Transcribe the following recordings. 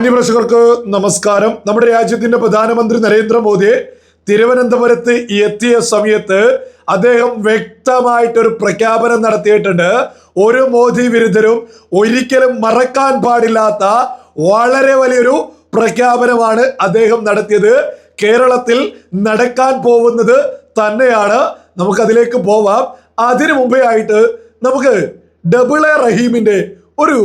മാന്യപ്രേക്ഷകർക്ക് നമസ്കാരം. നമ്മുടെ രാജ്യത്തിന്റെ പ്രധാനമന്ത്രി നരേന്ദ്രമോദിയെ തിരുവനന്തപുരത്ത് എത്തിയ സമയത്ത് അദ്ദേഹം വ്യക്തമായിട്ടൊരു പ്രഖ്യാപനം നടത്തിയിട്ടുണ്ട്. ഒരു മോദി വിരുദ്ധരും ഒരിക്കലും മറക്കാൻ പാടില്ലാത്ത വളരെ വലിയൊരു പ്രഖ്യാപനമാണ് അദ്ദേഹം നടത്തിയത്. കേരളത്തിൽ നടക്കാൻ പോകുന്നത് തന്നെയാണ്. നമുക്കതിലേക്ക് പോവാം. അതിനു മുമ്പേ ആയിട്ട് നമുക്ക് ഡബിൾ എ റഹീമിന്റെ ഒരു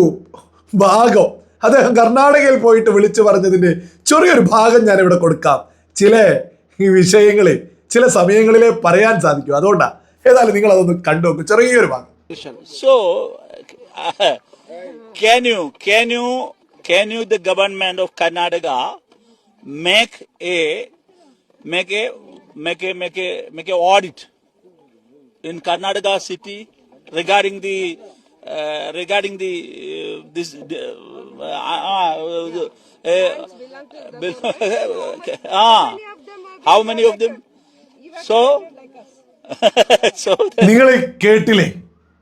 ഭാഗം അദ്ദേഹം കർണാടകയിൽ പോയിട്ട് വിളിച്ചു പറഞ്ഞതിന്റെ ചെറിയൊരു ഭാഗം ഞാൻ ഇവിടെ കൊടുക്കാം. ചില വിഷയങ്ങളിൽ ചില സമയങ്ങളിലെ പറയാൻ സാധിക്കും. അതുകൊണ്ടാണ് ഏതായാലും നിങ്ങൾ അതൊന്ന് കണ്ടു കണ്ടുനോക്ക് ചെറിയൊരു ഭാഗം. So can you can you government of Karnataka make a make make make audit in Karnataka city regarding the regarding the this uh, uh, uh, how many of them? So, so. നിങ്ങൾ കേട്ടില്ലേ?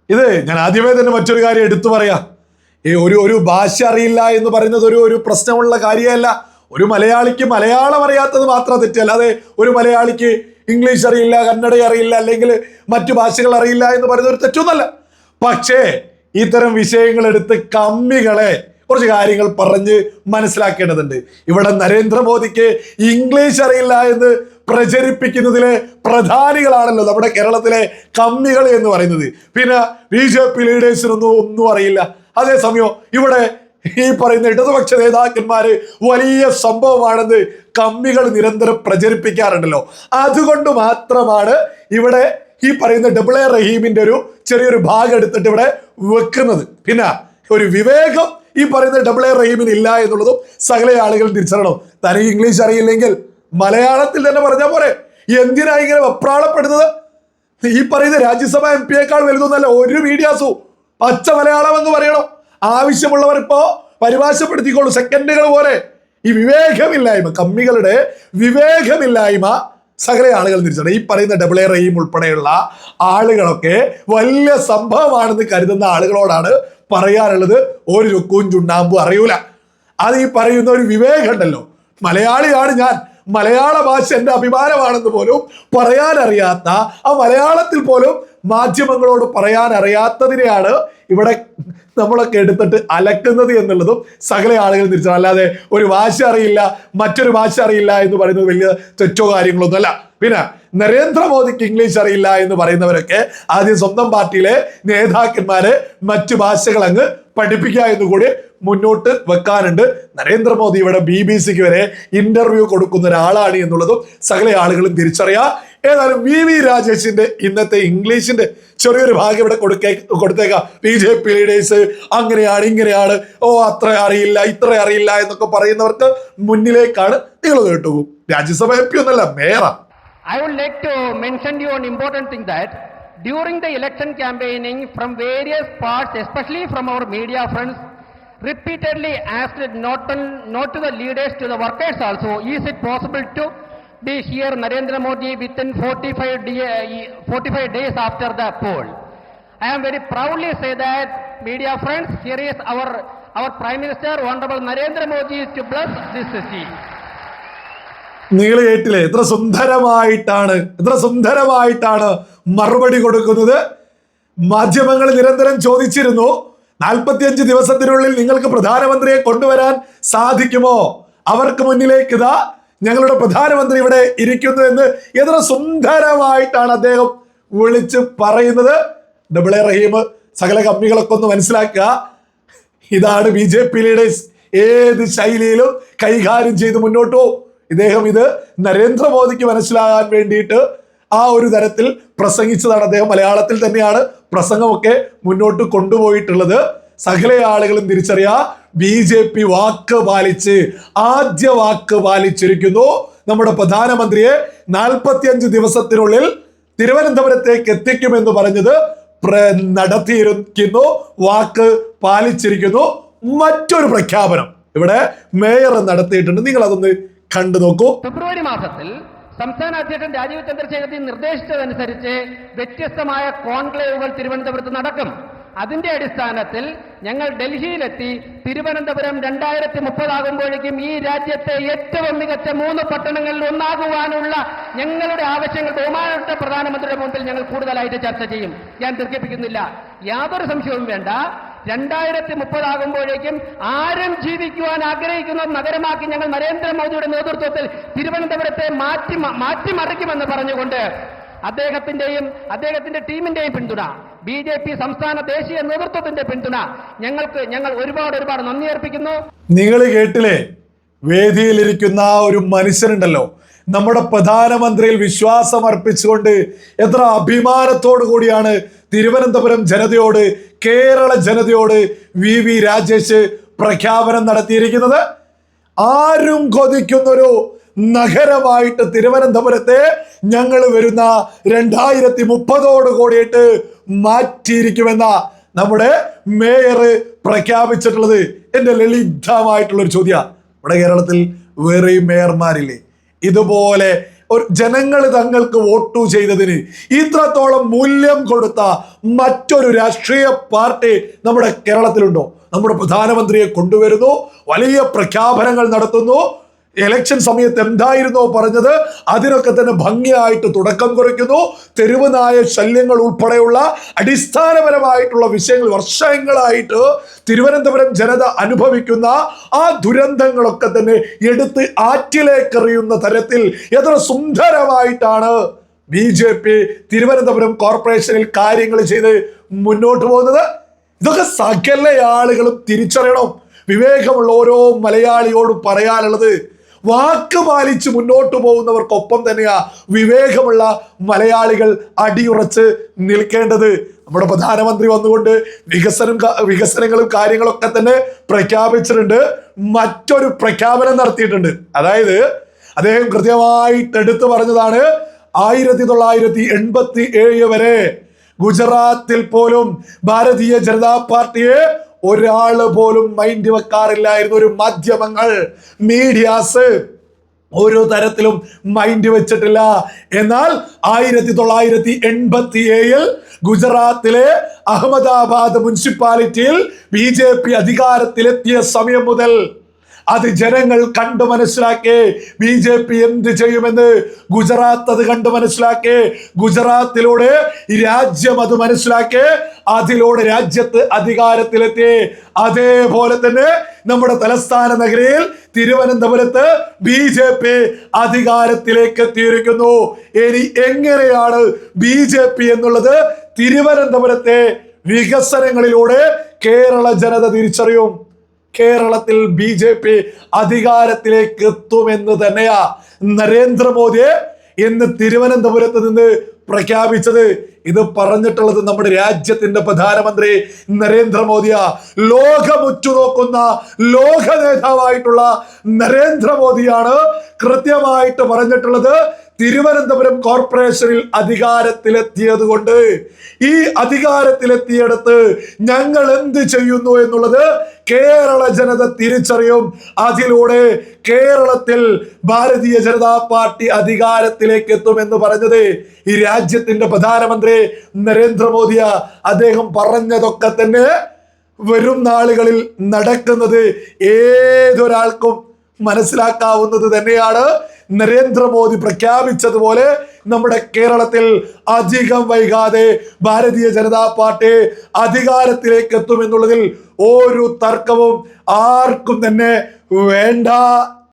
ഇത് ഞാൻ ആദ്യമേ തന്നെ മറ്റൊരു കാര്യം എടുത്തു പറയാ. ഈ ഒരു ഒരു ഭാഷ അറിയില്ല എന്ന് പറയുന്നത് ഒരു ഒരു പ്രശ്നമുള്ള കാര്യമല്ല. ഒരു മലയാളിക്ക് മലയാളം അറിയാത്തത് മാത്രം തെറ്റല്ല അതെ ഒരു മലയാളിക്ക് ഇംഗ്ലീഷ് അറിയില്ല കന്നഡ അറിയില്ല അല്ലെങ്കിൽ മറ്റു ഭാഷകൾ അറിയില്ല എന്ന് പറയുന്നത് ഒരു തെറ്റൊന്നല്ല. പക്ഷേ ഇത്തരം വിഷയങ്ങൾ എടുത്ത് കമ്മികളെ കുറച്ച് കാര്യങ്ങൾ പറഞ്ഞ് മനസ്സിലാക്കേണ്ടതുണ്ട്. ഇവിടെ നരേന്ദ്രമോദിക്ക് ഇംഗ്ലീഷ് അറിയില്ല എന്ന് പ്രചരിപ്പിക്കുന്നതിലെ പ്രധാനികളാണല്ലോ നമ്മുടെ കേരളത്തിലെ കമ്മികൾ എന്ന് പറയുന്നത്. പിന്നെ ബി ജെ പി ലീഡേഴ്സിനൊന്നും ഒന്നും അറിയില്ല. അതേസമയം ഇവിടെ ഈ പറയുന്ന ഇടതുപക്ഷ നേതാക്കന്മാര് വലിയ സംഭവമാണെന്ന് കമ്മികൾ നിരന്തരം പ്രചരിപ്പിക്കാറുണ്ടല്ലോ. അതുകൊണ്ട് മാത്രമാണ് ഇവിടെ ഈ പറയുന്ന ഡബിൾ എ റഹീമിന്റെ ഒരു ചെറിയൊരു ഭാഗം എടുത്തിട്ട് ഇവിടെ വെക്കുന്നത്. പിന്നെ ഒരു വിവേകം ഈ പറയുന്ന ഡബിൾ എ റഹീമിന് ഇല്ല എന്നുള്ളതും സകല ആളുകൾ തിരിച്ചറിയണം. തനിക്ക് ഇംഗ്ലീഷ് അറിയില്ലെങ്കിൽ മലയാളത്തിൽ തന്നെ പറഞ്ഞാൽ പോരെ. എന്തിനാ ഇങ്ങനെ വെപ്രാളപ്പെടുന്നത്? ഈ പറയുന്ന രാജ്യസഭ എം പിയേക്കാൾ വലുതൊന്നല്ല ഒരു മീഡിയാസും. പച്ച മലയാളം എന്ന് പറയണം. ആവശ്യമുള്ളവർ ഇപ്പോ പരിഭാഷപ്പെടുത്തിക്കോളൂ. സെക്കൻഡുകൾ പോലെ. ഈ വിവേകമില്ലായ്മ കമ്മികളുടെ വിവേകമില്ലായ്മ സകല ആളുകൾ തിരിച്ചറിയും ഈ പറയുന്ന ഡബിൾ എ റഹീം ഉൾപ്പെടെയുള്ള ആളുകളൊക്കെ വലിയ സംഭവമാണെന്ന് കരുതുന്ന ആളുകളോടാണ് പറയാനുള്ളത്. ഒരു രുക്കും ചുണ്ണാമ്പും അറിയൂല. അത് ഈ പറയുന്ന ഒരു വിവേകം ഉണ്ടല്ലോ. മലയാളിയാണ് ഞാൻ. മലയാള ഭാഷ എന്റെ അഭിമാനമാണെന്ന് പോലും പറയാനറിയാത്ത ആ മലയാളത്തിൽ പോലും മാധ്യമങ്ങളോട് പറയാൻ അറിയാത്തതിനെയാണ് ഇവിടെ നമ്മളൊക്കെ എടുത്തിട്ട് അലക്കുന്നത് എന്നുള്ളതും സകല ആളുകൾ തിരിച്ചു അല്ലാതെ ഒരു ഭാഷ അറിയില്ല മറ്റൊരു ഭാഷ അറിയില്ല എന്ന് പറയുന്നത് വലിയ തെറ്റോ കാര്യങ്ങളൊന്നും അല്ല പിന്നെ നരേന്ദ്രമോദിക്ക് ഇംഗ്ലീഷ് അറിയില്ല എന്ന് പറയുന്നവരൊക്കെ ആദ്യം സ്വന്തം പാർട്ടിയിലെ നേതാക്കന്മാരെ മറ്റു ഭാഷകൾ അങ്ങ് പഠിപ്പിക്കുക എന്ന് കൂടി മുന്നോട്ട് വെക്കാനുണ്ട് നരേന്ദ്രമോദി ഇവിടെ ബി ബി സിക്ക് വരെ ഇന്റർവ്യൂ കൊടുക്കുന്ന ഒരാളാണ് എന്നുള്ളതും സകല ആളുകളും തിരിച്ചറിയാം. ഏതായാലും വി വി രാജേഷിന്റെ ഇന്നത്തെ ഇംഗ്ലീഷിന്റെ ചെറിയൊരു ഭാഗം ഇവിടെ കൊടുക്കേ കൊടുത്തേക്കാം. ബി ജെ പി ലീഡേഴ്സ് അങ്ങനെയാണ് ഇങ്ങനെയാണ്. ഓ അത്ര അറിയില്ല ഇത്ര അറിയില്ല എന്നൊക്കെ പറയുന്നവർക്ക് മുന്നിലേക്കാണ് നിങ്ങൾ കേട്ടു രാജ്യസഭ എം പി ഒന്നല്ല മേയറ. I would like to mention you on important thing that during the election campaigning from various parts especially from our media friends repeatedly asked not not to the leaders to the workers also is it possible to be year Narendra Modi within 45, day, 45 days after the poll? I am very proudly say that, media friends, here is our, our Prime Minister, Honorable Narendra Modi, to bless this city. നിങ്ങൾ കേട്ടില്ലേ എത്ര സുന്ദരമായിട്ടാണ് എത്ര സുന്ദരമായിട്ടാണ് മറുപടി കൊടുക്കുന്നത് മാധ്യമങ്ങൾ നിരന്തരം ചോദിച്ചിരുന്നു നാൽപ്പത്തിയഞ്ച് ദിവസത്തിനുള്ളിൽ നിങ്ങൾക്ക് പ്രധാനമന്ത്രിയെ കൊണ്ടുവരാൻ സാധിക്കുമോ അവർക്ക് മുന്നിലേക്ക് ഇതാ ഞങ്ങളുടെ പ്രധാനമന്ത്രി ഇവിടെ ഇരിക്കുന്നു എന്ന് എത്ര സുന്ദരമായിട്ടാണ് അദ്ദേഹം വിളിച്ച് പറയുന്നത്. ഡബിൾ എ റഹീം സകല കമ്മികളൊക്കെ ഒന്ന് മനസ്സിലാക്കുക. ഇതാണ് ബി ജെ പി ലീഡേഴ്സ് ഏത് ശൈലിയിലും കൈകാര്യം ചെയ്ത് മുന്നോട്ട് പോകും. ഇദ്ദേഹം ഇത് നരേന്ദ്രമോദിക്ക് മനസ്സിലാകാൻ വേണ്ടിയിട്ട് ആ ഒരു തരത്തിൽ പ്രസംഗിച്ചതാണ് അദ്ദേഹം. മലയാളത്തിൽ തന്നെയാണ് പ്രസംഗമൊക്കെ മുന്നോട്ട് കൊണ്ടുപോയിട്ടുള്ളത്. സകല ആളുകളും തിരിച്ചറിയാ. ബി ജെ പി വാക്ക് പാലിച്ച് ആദ്യ വാക്ക് പാലിച്ചിരിക്കുന്നു. നമ്മുടെ പ്രധാനമന്ത്രിയെ നാൽപ്പത്തിയഞ്ച് ദിവസത്തിനുള്ളിൽ തിരുവനന്തപുരത്തേക്ക് എത്തിക്കുമെന്ന് പറഞ്ഞത് നടത്തിയിരിക്കുന്നു വാക്ക് പാലിച്ചിരിക്കുന്നു. മറ്റൊരു പ്രഖ്യാപനം ഇവിടെ മേയർ നടത്തിയിട്ടുണ്ട്. നിങ്ങൾ അതൊന്ന് കണ്ടു നോക്കൂ. ഫെബ്രുവരി മാസത്തിൽ സംസ്ഥാന അധ്യക്ഷൻ രാജീവ് ചന്ദ്രശേഖരൻ നിർദ്ദേശിച്ചതനുസരിച്ച് വ്യത്യസ്തമായ കോൺക്ലേവുകൾ തിരുവനന്തപുരത്ത് നടക്കും. അതിന്റെ അടിസ്ഥാനത്തിൽ ഞങ്ങൾ ഡൽഹിയിലെത്തി തിരുവനന്തപുരം രണ്ടായിരത്തി മുപ്പതാകുമ്പോഴേക്കും ഈ രാജ്യത്തെ ഏറ്റവും മികച്ച മൂന്ന് പട്ടണങ്ങളിൽ ഒന്നാകുവാനുള്ള ഞങ്ങളുടെ ആവശ്യങ്ങൾ ബഹുമാനപ്പെട്ട പ്രധാനമന്ത്രിയുടെ മുമ്പിൽ ഞങ്ങൾ കൂടുതലായിട്ട് ചർച്ച ചെയ്യും. ഞാൻ ദീർഘിപ്പിക്കുന്നില്ല. യാതൊരു സംശയവും വേണ്ട. രണ്ടായിരത്തി മുപ്പതാകുമ്പോഴേക്കും ആരും ജീവിക്കുവാൻ ആഗ്രഹിക്കുന്ന നഗരമാക്കി ഞങ്ങൾ നരേന്ദ്രമോദിയുടെ നേതൃത്വത്തിൽ തിരുവനന്തപുരത്തെ മാറ്റി മാറ്റിമറിക്കുമെന്ന് പറഞ്ഞുകൊണ്ട് അദ്ദേഹത്തിന്റെയും അദ്ദേഹത്തിന്റെ ടീമിന്റെയും പിന്തുണ ബി ജെ പി സംസ്ഥാന ദേശീയ നേതൃത്വത്തിന്റെ പിന്തുണ ഞങ്ങൾക്ക് ഞങ്ങൾ ഒരുപാട് ഒരുപാട് നന്ദി അർപ്പിക്കുന്നു. നിങ്ങൾ കേട്ടില്ലേ വേദിയിലിരിക്കുന്ന ഒരു മനുഷ്യനുണ്ടല്ലോ. നമ്മുടെ പ്രധാനമന്ത്രിയിൽ വിശ്വാസം അർപ്പിച്ചുകൊണ്ട് എത്ര അഭിമാനത്തോടു കൂടിയാണ് തിരുവനന്തപുരം ജനതയോട് കേരള ജനതയോട് വി വി രാജേഷ് പ്രഖ്യാപനം നടത്തിയിരിക്കുന്നത്. ആരും കൊതിക്കുന്നൊരു നഗരമായിട്ട് തിരുവനന്തപുരത്തെ ഞങ്ങൾ വരുന്ന രണ്ടായിരത്തി മുപ്പതോട് കൂടിയിട്ട് മാറ്റിയിരിക്കുമെന്ന നമ്മുടെ മേയർ പ്രഖ്യാപിച്ചിട്ടുള്ളത്. എന്റെ ലളിതമായിട്ടുള്ള ഒരു ചോദ്യ. നമ്മുടെ കേരളത്തിൽ വേറെയും മേയർമാരില്ലേ? ഇതുപോലെ ഒരു ജനങ്ങൾ തങ്ങൾക്ക് വോട്ടു ചെയ്തതിന് ഇത്രത്തോളം മൂല്യം കൊടുത്ത മറ്റൊരു രാഷ്ട്രീയ പാർട്ടി നമ്മുടെ കേരളത്തിലുണ്ടോ? നമ്മുടെ പ്രധാനമന്ത്രിയെ കൊണ്ടുവരുന്നു വലിയ പ്രഖ്യാപനങ്ങൾ നടത്തുന്നു ഇലക്ഷൻ സമയത്ത് എന്തായിരുന്നോ പറഞ്ഞത്? അതിനൊക്കെ തന്നെ ഭംഗിയായിട്ട് തുടക്കം കുറിക്കുന്നു. തെരുവനായ ശല്യങ്ങൾ ഉൾപ്പെടെയുള്ള അടിസ്ഥാനപരമായിട്ടുള്ള വിഷയങ്ങൾ വർഷങ്ങളായിട്ട് തിരുവനന്തപുരം ജനത അനുഭവിക്കുന്ന ആ ദുരന്തങ്ങളൊക്കെ തന്നെ എടുത്ത് ആറ്റിലേക്കെറിയുന്ന തരത്തിൽ എത്ര സുന്ദരമായിട്ടാണ് ബി ജെ പി തിരുവനന്തപുരം കോർപ്പറേഷനിൽ കാര്യങ്ങൾ ചെയ്ത് മുന്നോട്ട് പോകുന്നത്. ഇതൊക്കെ സകല ആളുകളും തിരിച്ചറിയണം. വിവേകമുള്ള ഓരോ മലയാളിയോടും പറയാനുള്ളത് വാക്ക് പാലിച്ച് മുന്നോട്ട് പോകുന്നവർക്കൊപ്പം തന്നെയാ വിവേകമുള്ള മലയാളികൾ അടിയുറച്ച് നിൽക്കേണ്ടത്. നമ്മുടെ പ്രധാനമന്ത്രി വന്നുകൊണ്ട് വികസനം വികസനങ്ങളും കാര്യങ്ങളൊക്കെ തന്നെ പ്രഖ്യാപിച്ചിട്ടുണ്ട്. മറ്റൊരു പ്രഖ്യാപനം നടത്തിയിട്ടുണ്ട്. അതായത് അദ്ദേഹം കൃത്യമായിട്ട് എടുത്തു പറഞ്ഞതാണ് ആയിരത്തി തൊള്ളായിരത്തി എൺപത്തി ഏഴ് വരെ ഗുജറാത്തിൽ പോലും ഭാരതീയ ജനതാ പാർട്ടിയെ ഒരാൾ പോലും മൈൻഡ് വെക്കാറില്ലായിരുന്നു ഒരു മാധ്യമങ്ങൾ. മീഡിയാസ് ഒരു തരത്തിലും മൈൻഡ് വെച്ചിട്ടില്ല. എന്നാൽ ആയിരത്തി തൊള്ളായിരത്തി എൺപത്തി ഏഴിൽ ഗുജറാത്തിലെ അഹമ്മദാബാദ് മുനിസിപ്പാലിറ്റിയിൽ ബി ജെ പി അധികാരത്തിലെത്തിയ സമയം മുതൽ അത് ജനങ്ങൾ കണ്ടു മനസ്സിലാക്കേ. ബി ജെ പി എന്ത് ചെയ്യുമെന്ന് ഗുജറാത്ത് അത് കണ്ടു മനസ്സിലാക്കേ. ഗുജറാത്തിലൂടെ ഈ രാജ്യം അത് മനസ്സിലാക്കേ. അതിലൂടെ രാജ്യത്ത് അധികാരത്തിലെത്തി അതേപോലെ തന്നെ നമ്മുടെ തലസ്ഥാന നഗരിയിൽ തിരുവനന്തപുരത്ത് ബി ജെ പി അധികാരത്തിലേക്ക് എത്തിയിരിക്കുന്നു ഇനി എങ്ങനെയാണ് ബി ജെ പി എന്നുള്ളത് തിരുവനന്തപുരത്തെ വികസനങ്ങളിലൂടെ കേരള ജനത തിരിച്ചറിയും. കേരളത്തിൽ ബി ജെ പി അധികാരത്തിലേക്ക് എത്തുമെന്ന് തന്നെയാ നരേന്ദ്രമോദിയെ ഇന്ന് തിരുവനന്തപുരത്ത് നിന്ന് പ്രഖ്യാപിച്ചത്. ഇത് പറഞ്ഞിട്ടുള്ളത് നമ്മുടെ രാജ്യത്തിന്റെ പ്രധാനമന്ത്രി നരേന്ദ്രമോദിയാ. ലോകമുറ്റുനോക്കുന്ന ലോക നേതാവായിട്ടുള്ള നരേന്ദ്രമോദിയാണ് കൃത്യമായിട്ട് പറഞ്ഞിട്ടുള്ളത്. തിരുവനന്തപുരം കോർപ്പറേഷനിൽ അധികാരത്തിലെത്തിയത് കൊണ്ട് ഈ അധികാരത്തിലെത്തിയിടത്ത് ഞങ്ങൾ എന്ത് ചെയ്യുന്നു എന്നുള്ളത് കേരള ജനത തിരിച്ചറിയും. അതിലൂടെ കേരളത്തിൽ ഭാരതീയ ജനതാ പാർട്ടി അധികാരത്തിലേക്ക് എത്തുമെന്ന് പറഞ്ഞത് ഈ രാജ്യത്തിന്റെ പ്രധാനമന്ത്രി നരേന്ദ്രമോദിയ. അദ്ദേഹം പറഞ്ഞതൊക്കെ തന്നെ വരും നാളുകളിൽ നടക്കുന്നത് ഏതൊരാൾക്കും മനസ്സിലാക്കാവുന്നത് തന്നെയാണ്. നരേന്ദ്രമോദി പ്രഖ്യാപിച്ചതുപോലെ നമ്മുടെ കേരളത്തിൽ അധികം വൈകാതെ ഭാരതീയ ജനതാ പാർട്ടി അധികാരത്തിലേക്ക് എത്തുമെന്നുള്ളതിൽ ഒരു തർക്കവും ആർക്കും തന്നെ വേണ്ട